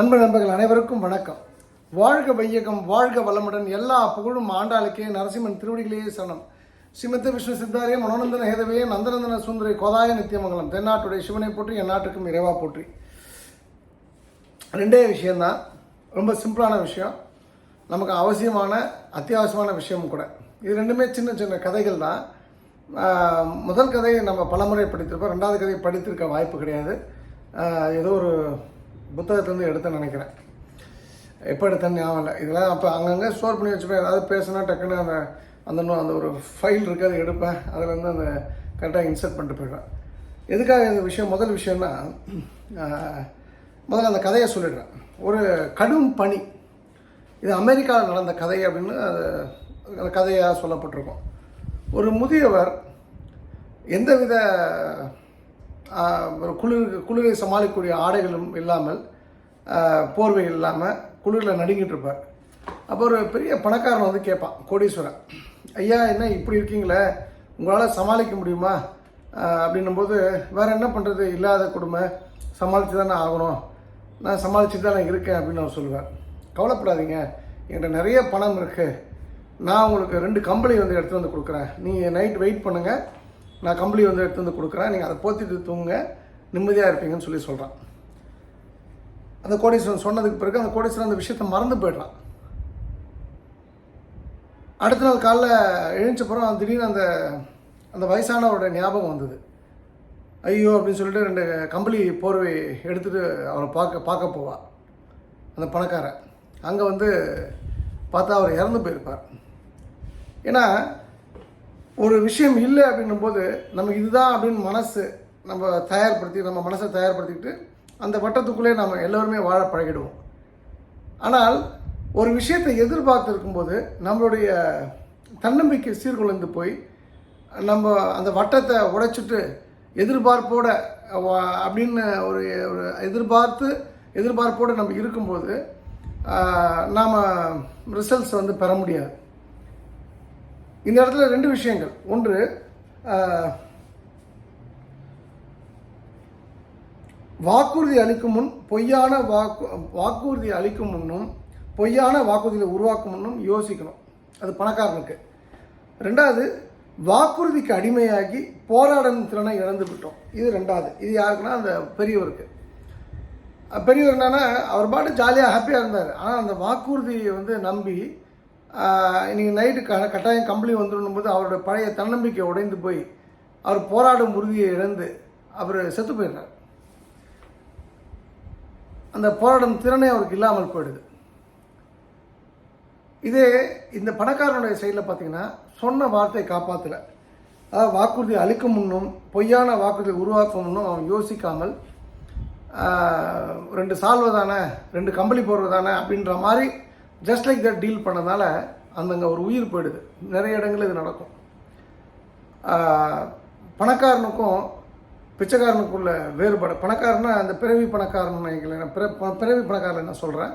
அன்பு நண்பர்கள் அனைவருக்கும் வணக்கம். வாழ்க வையகம் வாழ்க வளமுடன். எல்லா புகழும் ஆண்டாளுக்கே நரசிம்மன் திருவடிகளே சரணம். ஸ்ரீமத்த விஷ்ணு சித்தாரிய மனோநந்தன ஹேதவே நந்தநந்தன சுந்தரி கோதாய நித்தியமங்கலம். தென்னாட்டுடைய சிவனை போற்றி என் நாட்டுக்கும் இறைவா போற்றி. ரெண்டே விஷயந்தான் ரொம்ப சிம்பிளான விஷயம். நமக்கு அவசியமான அத்தியாவசியமான விஷயமும் கூட. இது ரெண்டுமே சின்ன சின்ன கதைகள் தான். முதல் கதையை நம்ம பலமுறை படித்திருப்போம். ரெண்டாவது கதையை படித்திருக்க வாய்ப்பு கிடையாது. ஏதோ ஒரு புத்தகத்துலேருந்து எடுத்தேன் நினைக்கிறேன். எப்போ எடுத்தேன்னு ஞாபகம் இல்லை. இதெல்லாம் அப்போ அங்கங்கே ஸ்டோர் பண்ணி வச்சுப்பேன். ஏதாவது பேசுனா டக்குன்னு அந்த அந்த அந்த ஒரு ஃபைல் இருக்குது அதை எடுப்பேன். அதில் வந்து அந்த கரெக்டாக இன்சர்ட் பண்ணிட்டு போயிடுவேன். எதுக்காக இந்த விஷயம்? முதல் விஷயம்னா முதல்ல அந்த கதையை சொல்லிடுறேன். ஒரு கடும் பனி இது அமெரிக்காவில் நடந்த கதை அப்படின்னு அது அந்த கதையாக சொல்லப்பட்டிருக்கும். ஒரு முதியவர் எந்தவித குளிர் குளிரை சமாளிக்கக்கூடிய ஆடைகளும் இல்லாமல் போர்வைகள் போர்வை இல்லாமல் குளிரில் நடுங்கிட்டு இருப்பார். அப்போ ஒரு பெரிய பணக்காரன் வந்து கேட்பான் கோடீஸ்வரன் ஐயா என்ன இப்படி இருக்கீங்களே? உங்களால் சமாளிக்க முடியுமா? அப்படின்னும்போது வேறு என்ன பண்ணுறது இல்லாத குடும்பம் சமாளித்து தானே ஆகணும். நான் சமாளிச்சுட்டு தான் நான் இருக்கேன் அப்படின்னு அவர் சொல்லுவேன் கவலைப்படாதீங்க என்கிட்ட நிறைய பணம் இருக்குது நான் உங்களுக்கு ரெண்டு கம்பளி வந்து எடுத்து வந்து கொடுக்குறேன். நீங்கள் நைட் வெயிட் பண்ணுங்கள் நான் கம்பளி வந்து எடுத்து வந்து கொடுக்குறேன். நீங்கள் அதை போத்திட்டு தூங்குங்க. நிம்மதியாக இருப்பீங்கன்னு சொல்லி சொல்கிறான் அந்த கோடீஸ்வரன் சொன்னதுக்கு பிறகு அந்த கோடீஸ்வரன் அந்த விஷயத்தை மறந்து போய்ட்றான். அடுத்த நாள் காலைல எழுந்தப்புறம் திடீர்னு அந்த அந்த வயசானவரோட ஞாபகம் வந்தது. ஐயோ அப்படின்னு சொல்லிட்டு ரெண்டு கம்பளி போர்வை எடுத்துகிட்டு அவரை பார்க்க பார்க்க போவா. அந்த பணக்காரன். அங்கே வந்து பார்த்தா அவர் இறந்து போயிருப்பார். ஏன்னா ஒரு விஷயம் இல்லை அப்படின்னும் போது நமக்கு இதுதான் அப்படின்னு மனசு நம்ம தயார்படுத்தி நம்ம மனசை தயார்படுத்திக்கிட்டு அந்த வட்டத்துக்குள்ளே நம்ம எல்லோருமே வாழ பழகிடுவோம். ஆனால் ஒரு விஷயத்தை எதிர்பார்த்து இருக்கும்போது நம்மளுடைய தன்னம்பிக்கை சீர்குலைந்து போய் நம்ம அந்த வட்டத்தை உடைச்சிட்டு எதிர்பார்ப்போட வா- அப்படின்னு ஒரு ஒரு எதிர்பார்த்து எதிர்பார்ப்போடு நம்ம இருக்கும்போது நாம் ரிசல்ட்ஸ் வந்து பெற முடியாது. இந்த இடத்துல ரெண்டு விஷயங்கள். ஒன்று வாக்குறுதி அளிக்கும் முன் பொய்யான வாக்கு வாக்குறுதி அளிக்கும் முன்னும் பொய்யான வாக்குறுதியை உருவாக்கும் முன்னும் யோசிக்கணும். அது பணக்காரனுக்கு. ரெண்டாவது வாக்குறுதிக்கு அடிமையாகி போராடும் திறனை இழந்து விட்டோம். இது ரெண்டாவது. இது யாருக்குன்னா அந்த பெரியவருக்கு. பெரியவர் என்னன்னா அவர் பாட்டு ஜாலியாக ஹாப்பியாக இருந்தார். ஆனால் அந்த வாக்குறுதியை வந்து நம்பி இன்னைக்கு நைட்டு க கட்டாயம் கம்பளி வந்துடும் போது அவரோட பழைய தன்னம்பிக்கை உடைந்து போய் அவர் போராடும் உறுதியை இழந்து அவர் செத்து போயிடுறார். அந்த போராடும் திறனே அவருக்கு இல்லாமல் போயிடுது. இதே இந்த பணக்காரனுடைய சைடில் பார்த்தீங்கன்னா சொன்ன வார்த்தையை காப்பாற்றலை அதாவது வாக்குறுதி அளிக்கும் முன்னும் பொய்யான வாக்குறுதி உருவாக்கும் முன்னும் அவன் யோசிக்காமல் ரெண்டு சால்வை தானே ரெண்டு கம்பளி போடுறது தானே அப்படின்ற மாதிரி ஜஸ்ட் லைக் தட் டீல் பண்ணதால அந்தங்க ஒரு உயிர் போயிடுது. நிறைய இடங்கள் இது நடக்கும். பணக்காரனுக்கும் பிச்சைக்காரனுக்குள்ள வேறுபாடு. பணக்காரனா அந்த பிறவி பணக்காரன் நான் பிற ப- பிறவி பணக்காரன் நான் சொல்கிறேன்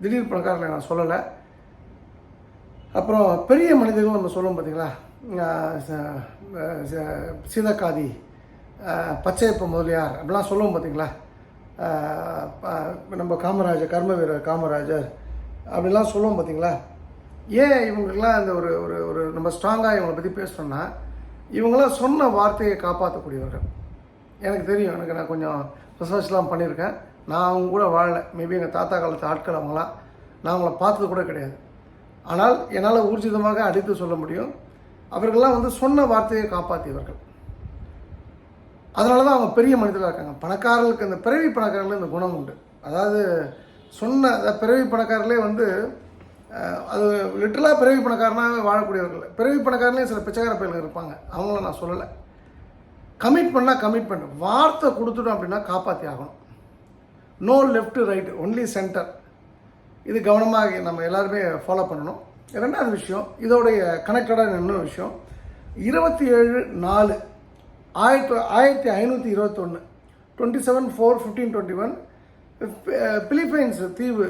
திடீர் பணக்காரனை நான் சொல்லலை. அப்புறம் பெரிய மனிதர்கள் நம்ம சொல்லுவோம் பார்த்தீங்களா சீதக்காதி பச்சையப்ப முதலியார் அப்படிலாம் சொல்லுவோம் பார்த்தீங்களா நம்ம காமராஜர் கர்ம வீரர் காமராஜர் அப்படிலாம் சொல்லுவோம் பார்த்தீங்களா ஏன் இவங்களுக்கெல்லாம் அந்த ஒரு ஒரு ஒரு நம்ம ஸ்ட்ராங்காக இவங்களை பற்றி பேசணும்னா இவங்களாம் சொன்ன வார்த்தையை காப்பாற்றக்கூடியவர்கள் எனக்கு தெரியும் எனக்கு நான் கொஞ்சம் ரிசர்ச்லாம் பண்ணியிருக்கேன். நான் அவங்க கூட வாழலை. மேபி எங்கள் தாத்தா காலத்து ஆட்கள் அவங்களாம் நான் அவங்கள பார்த்தது கூட கிடையாது. ஆனால் என்னால் ஊர்ஜிதமாக அடித்து சொல்ல முடியும். அவர்கள்லாம் வந்து சொன்ன வார்த்தையை காப்பாற்றியவர்கள் அதனால தான் அவங்க பெரிய மனிதர்களாக இருக்காங்க. பணக்காரர்களுக்கு இந்த பிறவி பணக்காரர்களுக்கு இந்த குணம் உண்டு. அதாவது சொன்ன பிறவி பணக்காரர்களே வந்து அது லிட்டரலாக பிறவி பணக்காரனாக வாழக்கூடியவர்கள். பிறவி பணக்காரர்களே சில பிச்சைக்கார பயில்கள் இருப்பாங்க. அவங்கள நான் சொல்லலை. கமிட் பண்ணால் வார்த்தை கொடுத்துட்டோம் அப்படின்னா காப்பாற்றி ஆகணும். No left right only centre இது கவனமாக நம்ம எல்லாருமே ஃபாலோ பண்ணணும். ரெண்டாவது விஷயம் இதோடைய கனெக்டடாக இன்னொரு விஷயம். இருபத்தி ஏழு நாலு ஆயிரத்தி ஆயிரத்தி ஐநூற்றி இருபத்தொன்று twenty seven four fifteen twenty one Philippines தீவு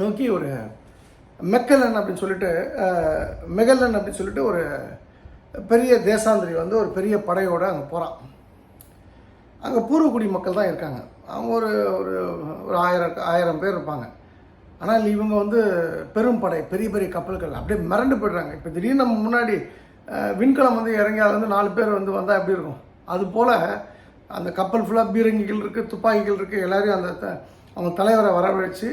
நோக்கி ஒரு மெக்கலன் அப்படின்னு சொல்லிட்டு மெகலன் அப்படின்னு சொல்லிட்டு ஒரு பெரிய தேசாந்திரி வந்து ஒரு பெரிய படையோடு அங்கே போகிறான் அங்கே பூர்வக்குடி மக்கள் தான் இருக்காங்க. அவங்க ஒரு ஒரு ஒரு ஆயிரம் ஆயிரம் பேர் இருப்பாங்க. ஆனால் இவங்க வந்து பெரும் படை பெரிய பெரிய கப்பல்கள் அப்படியே மிரண்டு போயிடுறாங்க. இப்போ திடீர்னு நம்ம முன்னாடி விண்கலம் வந்து இறங்கி அதுல வந்து நாலு பேர் வந்து வந்தால் எப்படி இருக்கும்? அது போல் அந்த கப்பல் ஃபுல்லாக பீரங்கிகள் இருக்குது துப்பாக்கிகள் இருக்குது எல்லோரையும் அந்த த- அவங்க தலைவரை வரவழைச்சு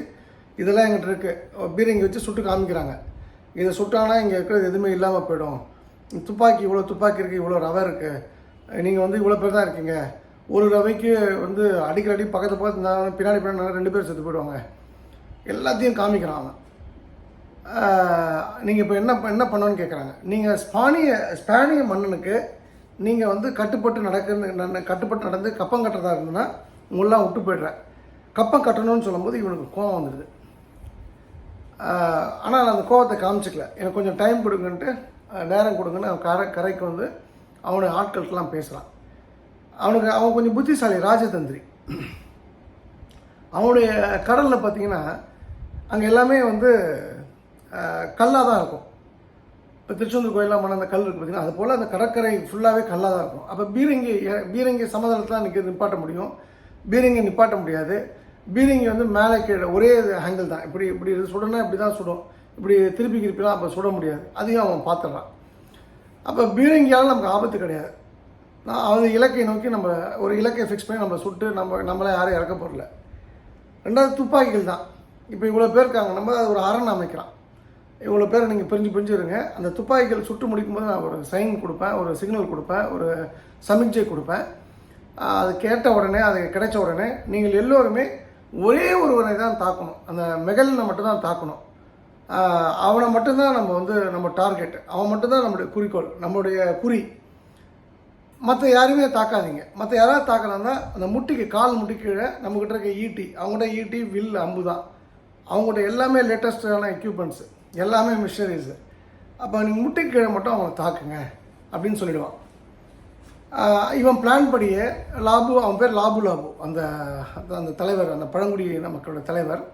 இதெல்லாம் எங்கிட்ட இருக்குது பீரங்கி வச்சு சுட்டு காமிக்கிறாங்க. இதை சுட்டானா இங்கே இருக்கிறது எதுவுமே இல்லாமல் போயிடும். துப்பாக்கி இவ்வளோ துப்பாக்கி இருக்குது இவ்வளோ ரவை இருக்குது நீங்கள் வந்து இவ்வளோ பேர் தான் இருக்கீங்க. ஒரு ரவைக்கு வந்து அடிக்கடி அடி பக்கத்து பக்கத்து பின்னாடி பின்னாடி ரெண்டு பேர் செத்து போயிடுவாங்க. எல்லாத்தையும் காமிக்கிறான் அவன். நீங்கள் இப்போ என்ன என்ன பண்ணணும்னு கேட்குறாங்க நீங்கள் ஸ்பானிய ஸ்பானிய மன்னனுக்கு நீங்கள் வந்து கட்டுப்பட்டு நடக்க கட்டுப்பட்டு நடந்து கப்பம் கட்டுறதா இருந்ததுன்னா உங்களெலாம் விட்டு போய்ட்றேன். கப்பம் கட்டணும்னு சொல்லும்போது இவனுக்கு கோவம் வந்துடுது. ஆனால் அந்த கோவத்தை காமிச்சிக்கல. எனக்கு கொஞ்சம் டைம் கொடுங்கன்ட்டு நேரம் கொடுங்கன்னு அவன் கரை கரைக்கு வந்து அவனை ஆட்கள்கிட்டலாம் பேசுகிறான் அவனுக்கு அவன் கொஞ்சம் புத்திசாலி ராஜதந்திரி. அவனுடைய கடலில் பார்த்தீங்கன்னா அங்கே எல்லாமே வந்து கல்லாக தான் இருக்கும். இப்போ திருச்செந்தூர் கோயிலாம் போன அந்த கல் இருக்குது பார்த்தீங்கன்னா அது போல் அந்த கடற்கரை ஃபுல்லாகவே கல்லாக தான் இருக்கும். அப்போ பீரங்கி பீரங்கி சமதளத்தில் தான் நிப்பாட்ட முடியும். பீரங்கி நிப்பாட்ட முடியாது. பீரங்கி வந்து மேலே கீழே ஒரே ஆங்கிள் தான். இப்படி இப்படி சுடனா இப்படி தான் சுடும். இப்படி திருப்பி திருப்பிலாம் அப்போ சுட முடியாது. அதையும் அவன் பார்த்துட்றான் அப்போ பீரங்கியால் நமக்கு ஆபத்து கிடையாது. நான் அது இலக்கை நோக்கி நம்ம ஒரு இலக்கை ஃபிக்ஸ் பண்ணி நம்ம சுட்டு நம்ம நம்மளை யாரும் இறக்க போடல ரெண்டாவது துப்பாக்கிகள் தான். இப்போ இவ்வளோ பேர் இருக்காங்க. நம்ம ஒரு அரண் அமைக்கலாம் இவ்வளோ பேர் நீங்கள் பிரிஞ்சு பிரிஞ்சுருங்க அந்த துப்பாக்கிகள் சுட்டு முடிக்கும்போது நான் ஒரு சைன் கொடுப்பேன் ஒரு சிக்னல் கொடுப்பேன் ஒரு சமிக்ஜை கொடுப்பேன். அது கேட்ட உடனே அது கிடைச்ச உடனே நீங்கள் எல்லோருமே ஒரே ஒருவனை தான் தாக்கணும். அந்த மெகலினை மட்டும்தான் தாக்கணும். அவனை மட்டும்தான் நம்ம வந்து நம்ம டார்கெட் அவன் மட்டும்தான் நம்மளுடைய குறிக்கோள் நம்மளுடைய குறி. மற்ற யாருமே தாக்காதீங்க. மற்ற யாராவது தாக்கலாம்னா அந்த முட்டிக்கு கால் முட்டி கீழே நம்மக்கிட்ட இருக்க ஈட்டி அவங்கள்ட்ட ஈட்டி வில் அம்பு தான். அவங்கள்ட்ட எல்லாமே லேட்டஸ்டான எக்யூப்மெண்ட்ஸு எல்லாமே மிஷினரிஸு அப்போ நீங்கள் முட்டி கீழே மட்டும் அவங்கள தாக்குங்க அப்படின்னு சொல்லிடுவான். இவன் பிளான் படியே லாபு அவன் பேர் லாபு லாபு. அந்த அந்த- அந்த தலைவர் அந்த பழங்குடியின மக்களோட தலைவர்.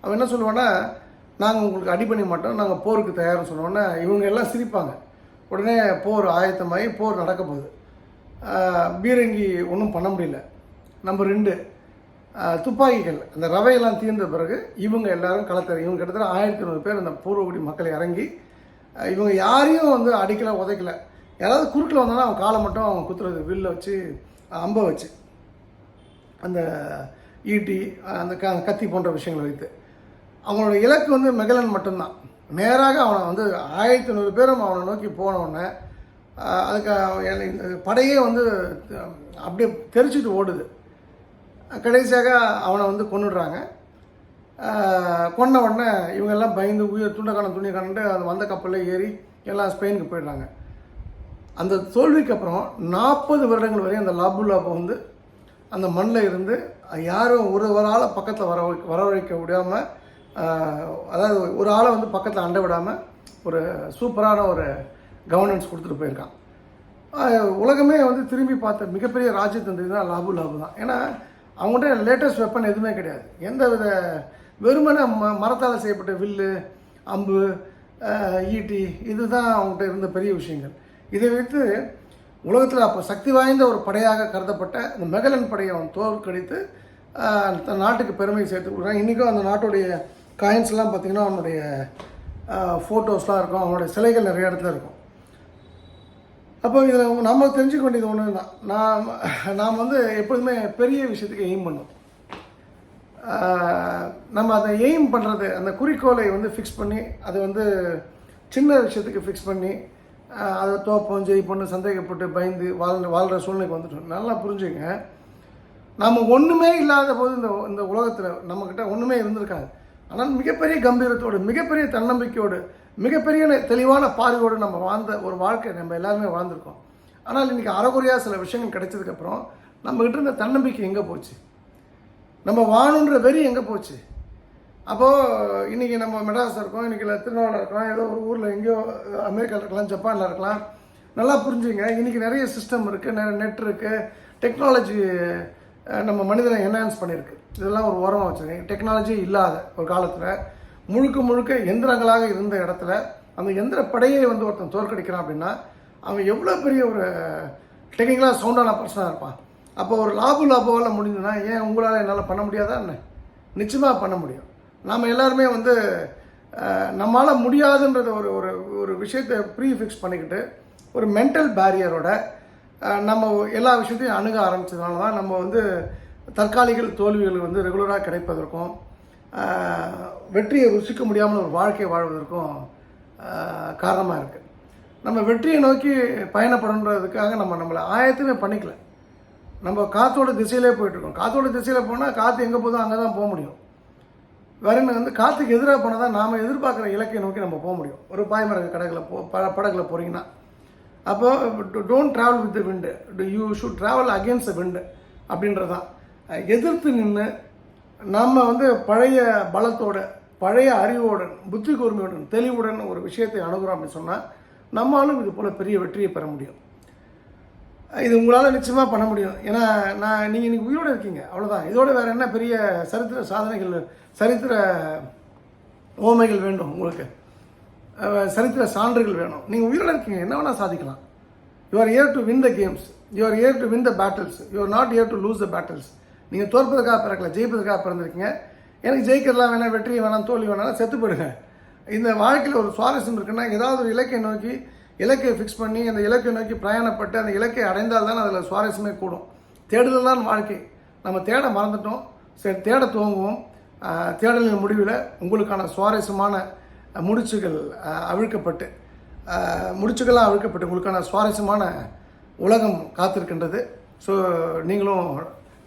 அவன் என்ன சொல்லுவான்னா நாங்கள் உங்களுக்கு அடி பண்ணி மாட்டோம் நாங்கள் போருக்கு தயார்னு சொன்னோன்னே இவங்க எல்லாம் சிரிப்பாங்க. உடனே போர் ஆயத்தமாகி போர் நடக்க போகுது. பீரங்கி ஒன்றும் பண்ண முடியல. நம்பர் ரெண்டு துப்பாக்கிகள். அந்த ரவையெல்லாம் தீர்ந்த பிறகு இவங்க எல்லாரும் களத்தில் இவங்க கிட்டத்தட்ட ஆயிரத்தி நூறு பேர் அந்த பூர்வகுடி மக்கள் இறங்கி இவங்க யாரையும் வந்து அடிக்கலை உதைக்கல. யாராவது குறுக்கில் வந்தாலும் அவன் காலை மட்டும் அவன் குத்துறது வில்ல வச்சு அம்பை வச்சு. அந்த ஈட்டி அந்த க கத்தி போன்ற விஷயங்களை வைத்து. அவங்களோட இலக்கு வந்து மெகலன் மட்டும்தான். நேராக அவனை வந்து ஆயிரத்தி நூறு பேரும் அவனை நோக்கி போனவுடனே அதுக்கு இந்த படையே வந்து அப்படியே தெரிச்சுட்டு ஓடுது. கடைசியாக அவனை வந்து கொண்டுடுறாங்க கொன்ன உடனே இவங்கெல்லாம் பயந்து உயிர் துண்டக்கான துணி கண்டு அந்த வந்த கப்பலில் ஏறி எல்லாம் ஸ்பெயினுக்கு போயிடுறாங்க. அந்த தோல்விக்கு அப்புறம் நாற்பது வருடங்கள் வரை அந்த லாபு வந்து அந்த மண்ணில் இருந்து யாரும் ஒரு ஒரு ஆளை பக்கத்தில் வர வரவழைக்க விடாமல் அதாவது ஒரு ஆளை வந்து பக்கத்தில் அண்டை விடாமல் ஒரு சூப்பரான ஒரு கவர்னன்ஸ் கொடுத்துட்டு போயிருக்கான். உலகமே வந்து திரும்பி பார்த்த மிகப்பெரிய ராஜ்யத்தந்திரி தான் லாபு லாபு தான் ஏன்னா அவங்கள்ட்ட லேட்டஸ்ட் வெப்பன் எதுவுமே கிடையாது. எந்த வித வெறுமனே ம மரத்தால் செய்யப்பட்ட வில்லு அம்பு ஈட்டி இதுதான் அவங்ககிட்ட இருந்த பெரிய விஷயங்கள். இதை வைத்து உலகத்தில் அப்போ சக்தி வாய்ந்த ஒரு படையாக கருதப்பட்ட இந்த மெகலன் படையை அவன் தோற்கடித்து தன் நாட்டுக்கு பெருமை சேர்த்து கொடுக்குறான். இன்றைக்கும் அந்த நாட்டுடைய காயின்ஸ்லாம் பார்த்திங்கன்னா அவனுடைய ஃபோட்டோஸ்லாம் இருக்கும். அவனுடைய சிலைகள் நிறைய இடத்துல இருக்கும். அப்போ இதில் நம்ம தெரிஞ்சுக்க வேண்டியது ஒன்று தான் நாம் நாம் வந்து எப்போதுமே பெரிய விஷயத்துக்கு எய்ம் பண்ணும். நம்ம அதை எய்ம் பண்ணுறது அந்த குறிக்கோளை வந்து ஃபிக்ஸ் பண்ணி அதை வந்து சின்ன விஷயத்துக்கு ஃபிக்ஸ் பண்ணி அதை தோப்போம் ஜெயிப்போம்னு சந்தேகப்பட்டு பயந்து வாழ் வாழ்கிற சூழ்நிலைக்கு வந்துட்டோம். நல்லா புரிஞ்சுங்க. நாம் ஒன்றுமே இல்லாத போது இந்த இந்த உலகத்தில் நம்மக்கிட்ட ஒன்றுமே இருந்திருக்காது. ஆனால் மிகப்பெரிய கம்பீரத்தோடு மிகப்பெரிய தன்னம்பிக்கையோடு மிகப்பெரிய தெளிவான பார்வையோடு நம்ம வாழ்ந்த ஒரு வாழ்க்கை நம்ம எல்லாருமே வாழ்ந்திருக்கோம். ஆனால் இன்றைக்கி அறகுறையாக சில விஷயங்கள் கிடைச்சதுக்கப்புறம் நம்மகிட்ட இருந்த தன்னம்பிக்கை எங்கே போச்சு? நம்ம வாழணுன்ற வெறி எங்கே போச்சு? அப்போது இன்றைக்கி நம்ம மெட்ராஸில் இருக்கோம் இன்றைக்கி திருநாவில் இருக்கலாம் ஏதோ ஒரு ஊரில் எங்கேயோ அமெரிக்காவில் இருக்கலாம் ஜப்பானில் இருக்கலாம். நல்லா புரிஞ்சுங்க இன்றைக்கி நிறைய சிஸ்டம் இருக்குது நிறைய நெட் இருக்குது டெக்னாலஜி நம்ம மனிதனை என்ஹான்ஸ் பண்ணியிருக்கு. இதெல்லாம் ஒரு ஓரமாக வச்சுருக்கேன் டெக்னாலஜி இல்லாத ஒரு காலத்தில் முழுக்க முழுக்க எந்திரங்களாக இருந்த இடத்துல அந்த எந்திர படையை வந்து ஒருத்தன் தோற்கடிக்கிறான் அப்படின்னா அவன் எவ்வளோ பெரிய ஒரு டெக்னிக்கலாக சவுண்டான பர்சனாக இருப்பான். அப்போ ஒரு லாபு லாபோவில் முடிஞ்சதுன்னா ஏன் உங்களால் என்னால் பண்ண முடியாதா என்ன? நிச்சயமாக பண்ண முடியும். நாம் எல்லாருமே வந்து நம்மளால் முடியாதுன்றத ஒரு ஒரு ஒரு விஷயத்தை ப்ரீ ஃபிக்ஸ் பண்ணிக்கிட்டு ஒரு மென்டல் பேரியரோட நம்ம எல்லா விஷயத்தையும் அணுக ஆரம்பித்ததுனால தான் நம்ம வந்து தற்காலிக தோல்விகள் வந்து ரெகுலராக கிடைப்பதற்கும் வெற்றியை ருசிக்க முடியாமல் ஒரு வாழ்க்கை வாழ்வதற்கும் காரணமாக இருக்குது நம்ம வெற்றியை நோக்கி பயணப்படணுன்றதுக்காக நம்ம நம்மளை ஆயத்தமே பண்ணிக்கல. நம்ம காற்றோட திசையிலே போயிட்டுருக்கோம். காற்றோட திசையில் போனால் காற்று எங்கே போதும் அங்கே தான் போக முடியும். வேற என்ன வந்து காற்றுக்கு எதிராக போனால் தான் நாம் எதிர்பார்க்குற இலக்கை நோக்கி நம்ம போக முடியும். ஒரு பாய்மரக கடைகளை போ ப படகுல போகிறீங்கன்னா அப்போது don't travel with the wind you should travel against the wind அப்படின்றது தான் எதிர்த்து நின்று நம்ம வந்து பழைய பலத்தோட பழைய அறிவோடன் புத்தி கூர்மையுடன் தெளிவுடன் ஒரு விஷயத்தை அணுகிறோம் அப்படின்னு சொன்னால் நம்மளும் இது போல் பெரிய வெற்றியை பெற முடியும். இது உங்களால் நிச்சயமாக பண்ண முடியும். ஏன்னா நான் நீங்கள் இன்னைக்கு உயிரோடு இருக்கீங்க. அவ்வளோதான் இதோட வேறு என்ன பெரிய சரித்திர சாதனைகள் சரித்திர ஓமைகள் வேண்டும் உங்களுக்கு? சரித்திர சான்றுகள் வேணும். நீங்கள் உயிரோடு இருக்கீங்க. என்ன வேணால் சாதிக்கலாம். You are here to win the games you are here to win the battles you are not here to lose the battles நீங்கள் தோற்பதற்காக பிறக்கல ஜெயிப்பதற்காக பிறந்திருக்கீங்க. எனக்கு ஜெயிக்கிறதுலாம் வேணாம் வெற்றி வேணாம் தோல்வி வேணாம் செத்து போயிடுங்க. இந்த வாழ்க்கையில் ஒரு சுவாரஸ்யம் இருக்குன்னா ஏதாவது ஒரு இலக்கை நோக்கி இலக்கை ஃபிக்ஸ் பண்ணி அந்த இலக்கை நோக்கி பிரயாணப்பட்டு அந்த இலக்கை அடைந்தால் தான் அதில் சுவாரஸ்யமே கூடும். தேடுதல் தான் வாழ்க்கை. நம்ம தேட மறந்துட்டோம். சரி தேட துவங்குவோம். தேடலின் முடிவில் உங்களுக்கான சுவாரஸ்யமான முடிச்சுகள் அவிழ்க்கப்பட்டு முடிச்சுகளாக அவிழ்க்கப்பட்டு உங்களுக்கான சுவாரஸ்யமான உலகம் காத்திருக்கின்றது. ஸோ நீங்களும்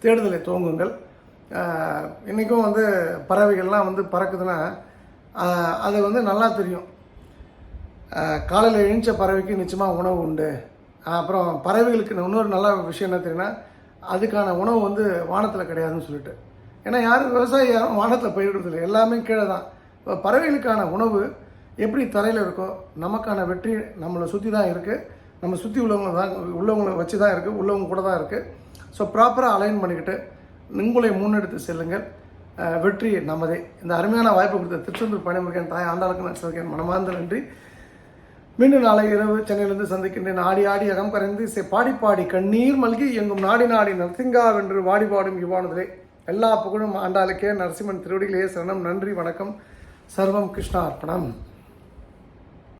தேடுதலை துவங்குங்கள். இன்றைக்கும் வந்து பறவைகள்லாம் வந்து பறக்குதுன்னா அது வந்து நல்லா தெரியும். காலையில் எழுந்த பறவைக்கு நிச்சயமாக உணவு உண்டு. அப்புறம் பறவைகளுக்கு இன்னொரு நல்ல விஷயம் என்ன தெரியும்னா அதுக்கான உணவு வந்து வானத்தில் கிடையாதுன்னு சொல்லிட்டு. ஏன்னா யாரும் விவசாயி யாரும் வானத்தில் பயிரிடுறதில்லை எல்லாமே கீழே தான். இப்போ பறவைகளுக்கான உணவு எப்படி தரையில் இருக்கோ நமக்கான வெற்றி நம்மளை சுற்றி தான் இருக்குது நம்ம சுற்றி உள்ளவங்க தான் உள்ளவங்களை வச்சு தான் இருக்குது உள்ளவங்க கூட தான் இருக்குது ஸோ ப்ராப்பராக அலைன் பண்ணிக்கிட்டு உங்களை முன்னெடுத்து செல்லுங்கள். வெற்றி நமதே. இந்த அருமையான வாய்ப்பு கொடுத்த திருச்செந்தூர் பணிமுருகன் தாய் ஆண்டாளுக்கு நடிச்சிருக்கேன் மனமார்ந்த நன்றி. மீண்டும் நாளை இரவு சென்னையிலிருந்து சந்திக்கின்றேன். ஆடி ஆடி அகம் கரைந்து சே பாடி பாடி கண்ணீர் மல்கி எங்கும் நாடி நாடி நரசிங்கா வென்று வாடி பாடும் இவ்வானதிலே. எல்லா புகழும் ஆண்டாளுக்கே நரசிம்மன் திருவடிகளே சரணம். நன்றி வணக்கம். சர்வம் கிருஷ்ணா அர்ப்பணம்